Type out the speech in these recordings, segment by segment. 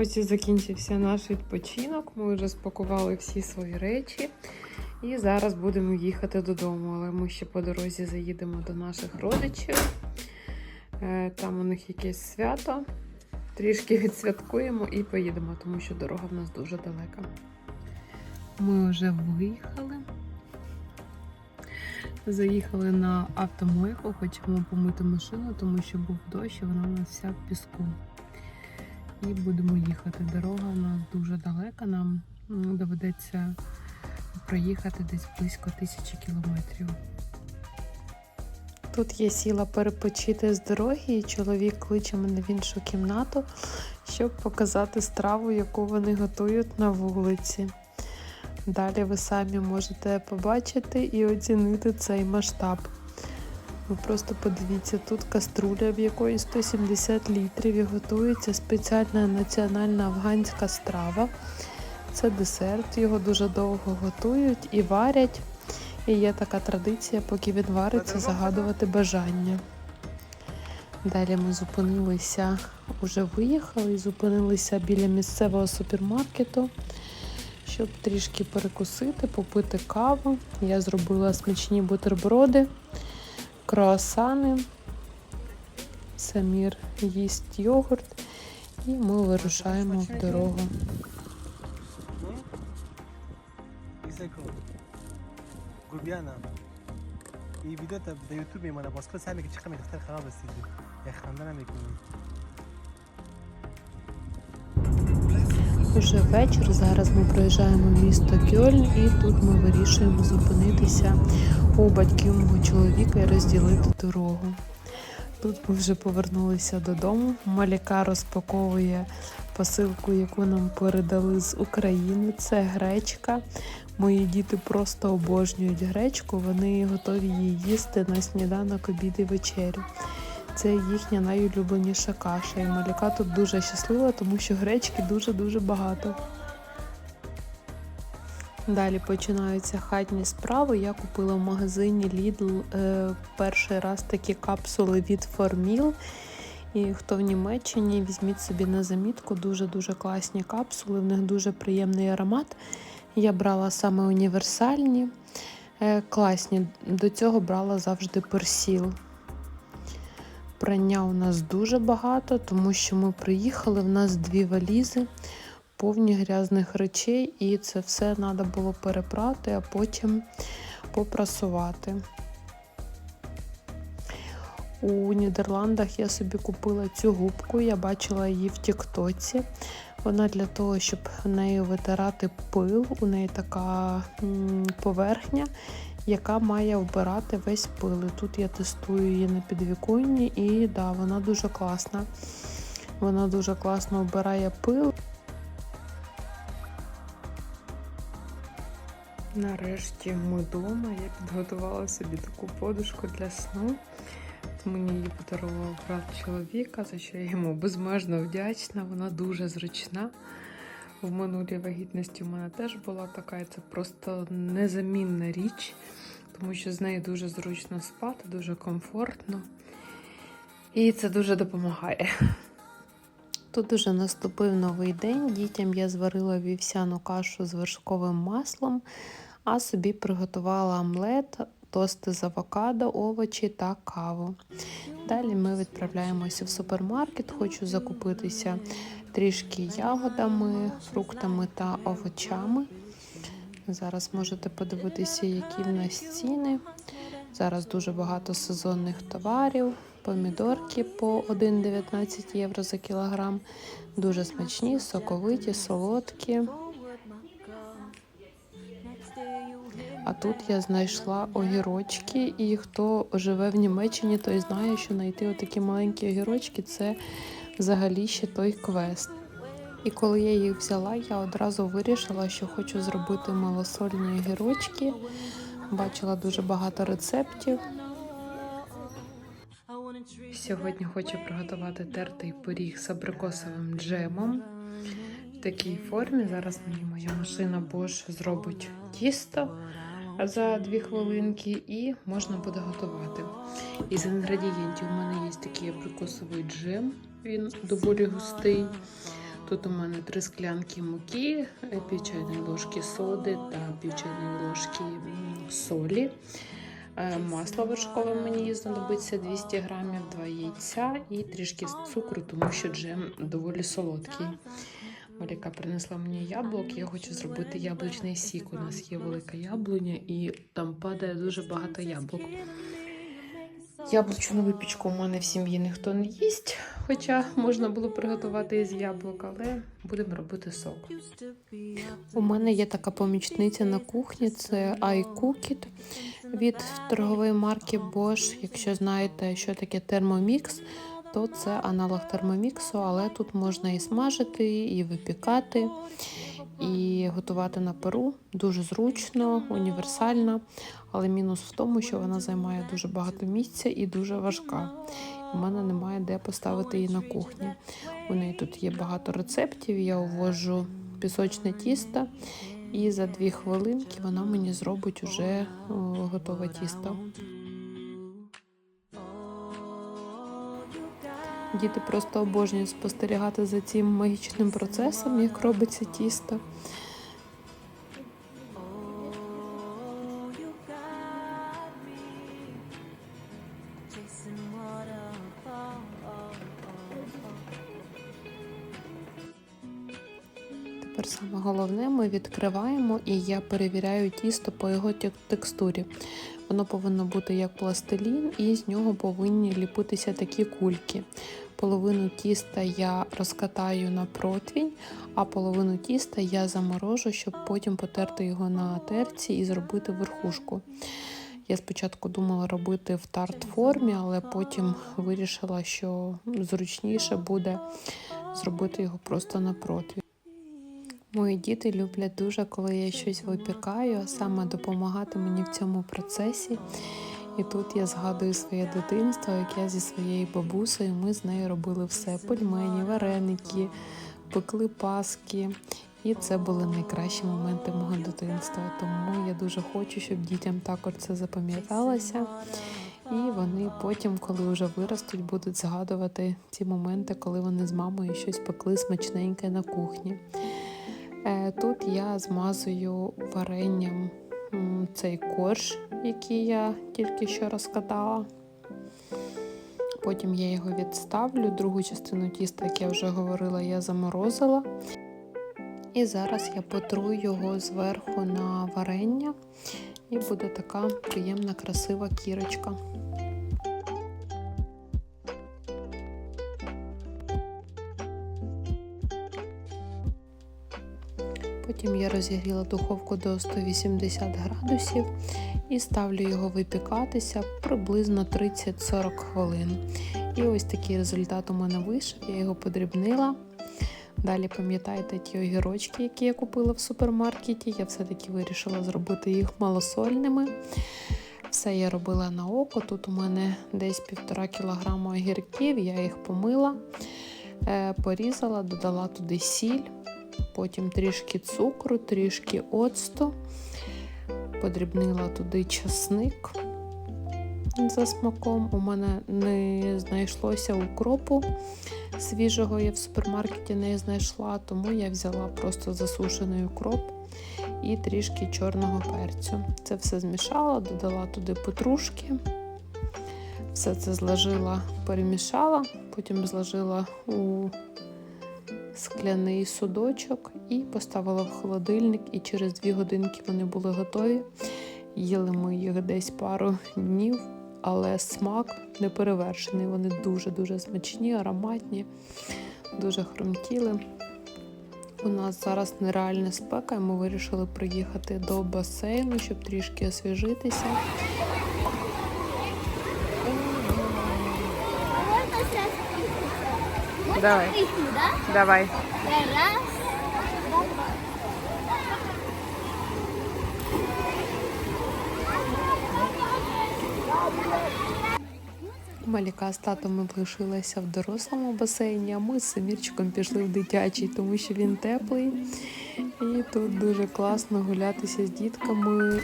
Ось і закінчився наш відпочинок. Ми вже спакували всі свої речі. І зараз будемо їхати додому. Але ми ще по дорозі заїдемо до наших родичів. Е, Там у них якесь свято. Трішки відсвяткуємо і поїдемо, тому що дорога в нас дуже далека. Ми вже виїхали. Заїхали на автомойку, хочемо помити машину, тому що був дощ і вона у нас вся в піску. І будемо їхати. Дорога у нас дуже далека. Нам доведеться проїхати десь близько тисячі кілометрів. Тут я сіла перепочити з дороги, і чоловік кличе мене в іншу кімнату, щоб показати страву, яку вони готують на вулиці. Далі ви самі можете побачити і оцінити цей масштаб. Ви просто подивіться, тут каструля, в якої 170 літрів і готується спеціальна національна афганська страва. Це десерт, його дуже довго готують і варять. І є така традиція, поки він вариться, загадувати бажання. Далі ми зупинилися, вже виїхали і зупинилися біля місцевого супермаркету, щоб трішки перекусити, попити каву. Я зробила смачні бутерброди, круасани. Самір їсть йогурт, і ми вирушаємо в дорогу. Gubiyana. İyi video da YouTube'yim ana. Başka sen mi çıkamayın? Defter kanal besledim. Yakından mı ekmeği? Уже вечір. Зараз ми проїжджаємо місто Кьольн і тут ми вирішуємо зупинитися у батьків мого чоловіка і розділити дорогу. Тут ми вже повернулися додому. Маляка розпаковує посилку, яку нам передали з України. Це гречка. Мої діти просто обожнюють гречку. Вони готові її їсти на сніданок, обід і вечерю. Це їхня найулюбленіша каша. І Маляка тут дуже щаслива, тому що гречки дуже-дуже багато. Далі починаються хатні справи. Я купила в магазині Lidl е, перший раз такі капсули від Formil. І хто в Німеччині, візьміть собі на замітку дуже-дуже класні капсули, в них дуже приємний аромат. Я брала саме універсальні, е, класні. До цього брала завжди персіл. Прання у нас дуже багато, тому що ми приїхали, в нас дві валізи, повні грязних речей, і це все треба було перепрати, а потім попрасувати. У Нідерландах я собі купила цю губку, я бачила її в Тіктоці. Вона для того, щоб нею витирати пил, у неї така поверхня, яка має вбирати весь пил. І Тут я тестую її на підвіконні і да, вона дуже класна. Вона дуже класно вбирає пил. Нарешті ми вдома. Я підготувала собі таку подушку для сну. Мені її подарував брат чоловіка, за що я йому безмежно вдячна. Вона дуже зручна. В минулій вагітності у мене теж була така, і це просто незамінна річ, тому що з нею дуже зручно спати, дуже комфортно. І це дуже допомагає. Тут уже наступив новий день. Дітям я зварила вівсяну кашу з вершковим маслом, а собі приготувала омлет, тости з авокадо, овочі та каву. Далі ми відправляємося в супермаркет. Хочу закупитися трішки ягодами, фруктами та овочами. Зараз можете подивитися, які в нас ціни. Зараз дуже багато сезонних товарів. Помідорки по 1,19 євро за кілограм. Дуже смачні, соковиті, солодкі. А тут я знайшла огірочки, і хто живе в Німеччині, той знає, що знайти отакі маленькі огірочки це взагалі ще той квест. І коли я їх взяла, я одразу вирішила, що хочу зробити малосольні огірочки. Бачила дуже багато рецептів. Сьогодні хочу приготувати тертий пиріг з абрикосовим джемом в такій формі. Зараз мені моя машина Bosch зробить тісто за 2 хвилинки і можна буде готувати. Із інгредієнтів у мене є такий абрикосовий джем, він доволі густий. Тут у мене три склянки муки, пів чайної ложки соди та пів чайної ложки солі. Е, Масло вершкове мені знадобиться 200 грамів, два яйця і трішки цукру, тому що джем доволі солодкий. Маліка принесла мені яблук. Я хочу зробити яблучний сік. У нас є велика яблуня, і там падає дуже багато яблук. Яблучну випічку у мене в сім'ї ніхто не їсть, хоча можна було приготувати із яблук, але будемо робити сок. У мене є така помічниця на кухні, це iCookit від торгової марки Bosch. Якщо знаєте, що таке термомікс, то це аналог термоміксу, але тут можна і смажити, і випікати, і готувати на пару. Дуже зручно, універсально. Але мінус в тому, що вона займає дуже багато місця і дуже важка. У мене немає де поставити її на кухні. У неї тут є багато рецептів. Я увожу пісочне тісто, і за дві хвилинки вона мені зробить уже готове тісто. Діти просто обожнюють спостерігати за цим магічним процесом, як робиться тісто. Тепер саме головне, ми відкриваємо і я перевіряю тісто по його текстурі. Воно повинно бути як пластилін, і з нього повинні ліпитися такі кульки. Половину тіста я розкатаю на противень, а половину тіста я заморожу, щоб потім потерти його на терці і зробити верхушку. Я спочатку думала робити в тарт формі, але потім вирішила, що зручніше буде зробити його просто на противень. Мої діти люблять дуже, коли я щось випікаю, а саме допомагати мені в цьому процесі. І тут я згадую своє дитинство, як я зі своєю бабусею, ми з нею робили все: пельмені, вареники, пекли паски. І це були найкращі моменти мого дитинства. Тому я дуже хочу, щоб дітям також це запам'яталося. І вони потім, коли вже виростуть, будуть згадувати ці моменти, коли вони з мамою щось пекли смачненьке на кухні. Е, Тут я змазую варенням цей корж, який я тільки що розкатала. Потім я його відставлю. Другу частину тіста, як я вже говорила, я заморозила. І зараз я потру його зверху на варення, і буде така приємна, красива кірочка. Потім я розігріла духовку до 180 градусів і ставлю його випікатися приблизно 30-40 хвилин. І ось такий результат у мене вийшов. Я його подрібнила. Далі пам'ятаєте ті огірочки, які я купила в супермаркеті. Я все-таки вирішила зробити їх малосольними. Все я робила на око. Тут у мене десь півтора кілограма огірків, я їх помила, е, порізала, додала туди сіль, потім трішки цукру, трішки оцту, подрібнила туди часник за смаком. У мене не знайшлося укропу свіжого, я в супермаркеті не знайшла, тому я взяла просто засушений укроп і трішки чорного перцю. Це все змішала, додала туди петрушки. Все це зложила, перемішала, потім зложила у скляний судочок і поставила в холодильник. І через дві годинки вони були готові. Їли ми їх десь пару днів, але смак не перевершений. Вони дуже-дуже смачні, ароматні, дуже хрумтіли. У нас зараз нереальна спека, і ми вирішили приїхати до басейну, щоб трішки освіжитися. Давай. Давай. Маліка з татом лишилася в дорослому басейні, а ми з Самірчиком пішли в дитячий, тому що він теплий. І тут дуже класно гулятися з дітками.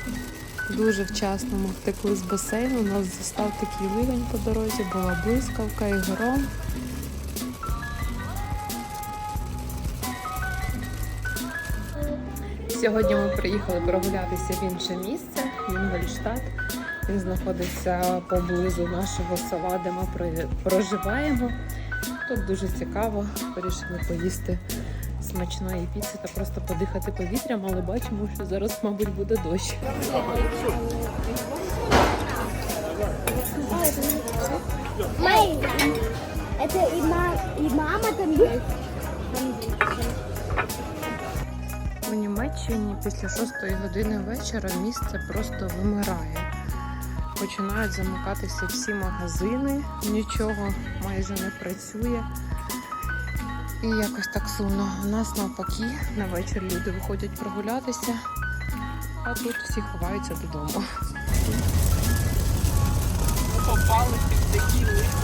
Дуже вчасно ми втекли з басейну. Нас застав такий ливень по дорозі, була блискавка і гром. Сьогодні ми приїхали прогулятися в інше місце, Інгольштадт. Він знаходиться поблизу нашого села, де ми проживаємо. Тут дуже цікаво. Вирішили поїсти смачної піци та просто подихати повітрям, але бачимо, що зараз, мабуть, буде дощ. Ма, и мама там есть. У Німеччині після шостої години вечора місце просто вимирає. Починають замикатися всі магазини, нічого майже не працює. І якось так сумно. У нас навпаки на вечір люди виходять прогулятися, а тут всі ховаються додому. Попали під такі липи.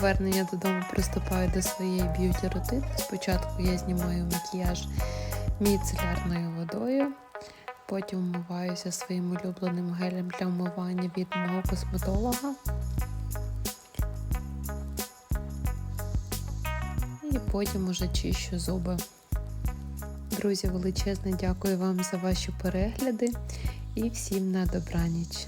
Повернення додому приступаю до своєї б'юті рутини. Спочатку я знімаю макіяж міцелярною водою, потім вмиваюся своїм улюбленим гелем для вмивання від мого косметолога. І потім уже чищу зуби. Друзі, величезне дякую вам за ваші перегляди і всім на добраніч.